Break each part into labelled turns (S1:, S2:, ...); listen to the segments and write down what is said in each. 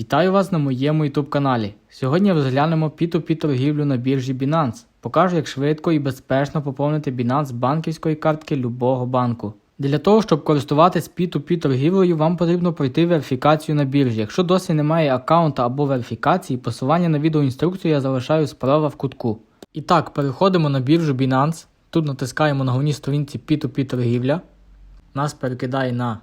S1: Вітаю вас на моєму YouTube каналі. Сьогодні розглянемо P2P торгівлю на біржі Binance. Покажу, як швидко і безпечно поповнити Binance банківської картки любого банку. Для того, щоб користуватись P2P торгівлею, вам потрібно пройти верифікацію на біржі. Якщо досі немає аккаунта або верифікації, посилання на відеоінструкцію я залишаю справа в кутку. І так, переходимо на біржу Binance. Тут натискаємо на головній сторінці P2P торгівля. Нас перекидає на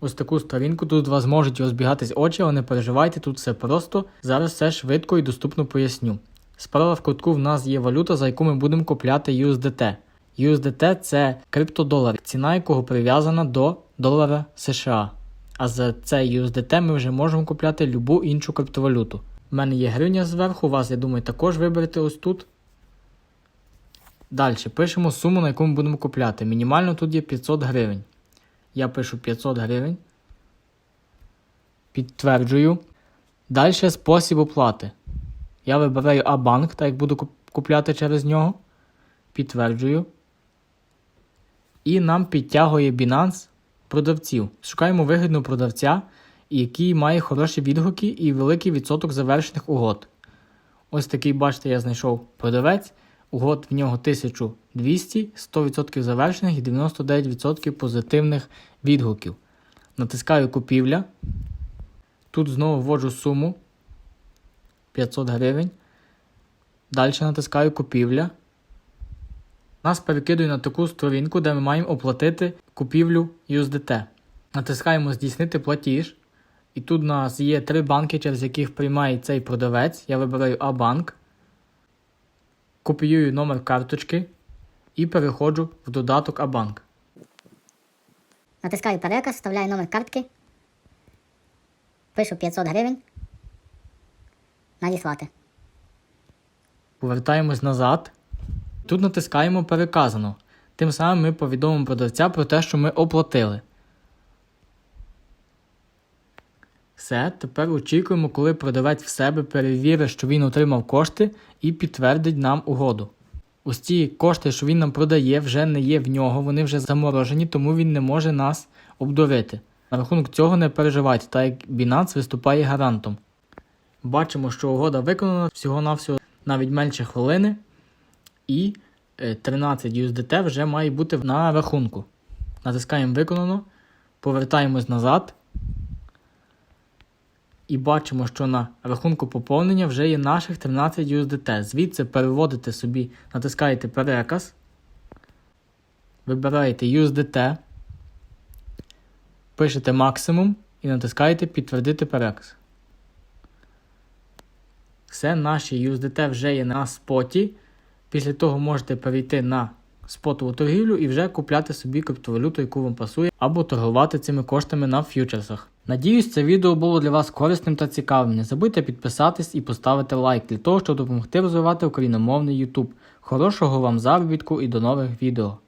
S1: ось таку сторінку. Тут вас можуть розбігатись очі, але не переживайте, тут все просто. Зараз все швидко і доступно поясню. Справа в кутку в нас є валюта, за яку ми будемо купляти USDT. USDT це криптодолар, ціна якого прив'язана до долара США. А за цей USDT ми вже можемо купляти любу іншу криптовалюту. У мене є гривня зверху, вас, я думаю, також виберете ось тут. Далі пишемо суму, на яку ми будемо купляти. Мінімально тут є 500 гривень. Я пишу 500 гривень. Підтверджую. Далі спосіб оплати. Я вибираю А-банк, так як буду купляти через нього. Підтверджую. І нам підтягує Binance продавців. Шукаємо вигідного продавця, який має хороші відгуки і великий відсоток завершених угод. Ось такий, бачите, я знайшов продавець. Угод в нього 1200, 100% завершених і 99% позитивних відгуків. Натискаю купівля. Тут знову вводжу суму 500 гривень. Далі натискаю купівля. Нас перекидує на таку сторінку, де ми маємо оплатити купівлю USDT. Натискаємо Здійснити платіж. І тут у нас є три банки, через яких приймає цей продавець. Я вибираю А-банк. Копіюю номер карточки і переходжу в додаток А-банк.
S2: Натискаю переказ, вставляю номер картки. Пишу 500 гривень. Надіслати.
S1: Повертаємось назад. Тут натискаємо Переказано. Тим самим ми повідомимо продавця про те, що ми оплатили. Все, тепер очікуємо, коли продавець в себе перевірить, що він отримав кошти і підтвердить нам угоду. Ось ці кошти, що він нам продає, вже не є в нього, вони вже заморожені, тому він не може нас обдурити. На рахунок цього не переживайте, так як Binance виступає гарантом. Бачимо, що угода виконана всього-навсього навіть менше хвилини, і е, 13 USDT вже має бути на рахунку. Натискаємо виконано, повертаємось назад. І бачимо, що на рахунку поповнення вже є наших 13 USDT. Звідси переводите собі, натискаєте переказ, вибираєте USDT, пишете максимум і натискаєте підтвердити переказ. Все, наші USDT вже є на споті. Після того можете перейти на спотову торгівлю і вже купляти собі криптовалюту, яку вам пасує, або торгувати цими коштами на ф'ючерсах. Надіюсь, це відео було для вас корисним та цікавим. Не забудьте підписатись і поставити лайк для того, щоб допомогти розвивати україномовний YouTube. Хорошого вам заробітку і до нових відео!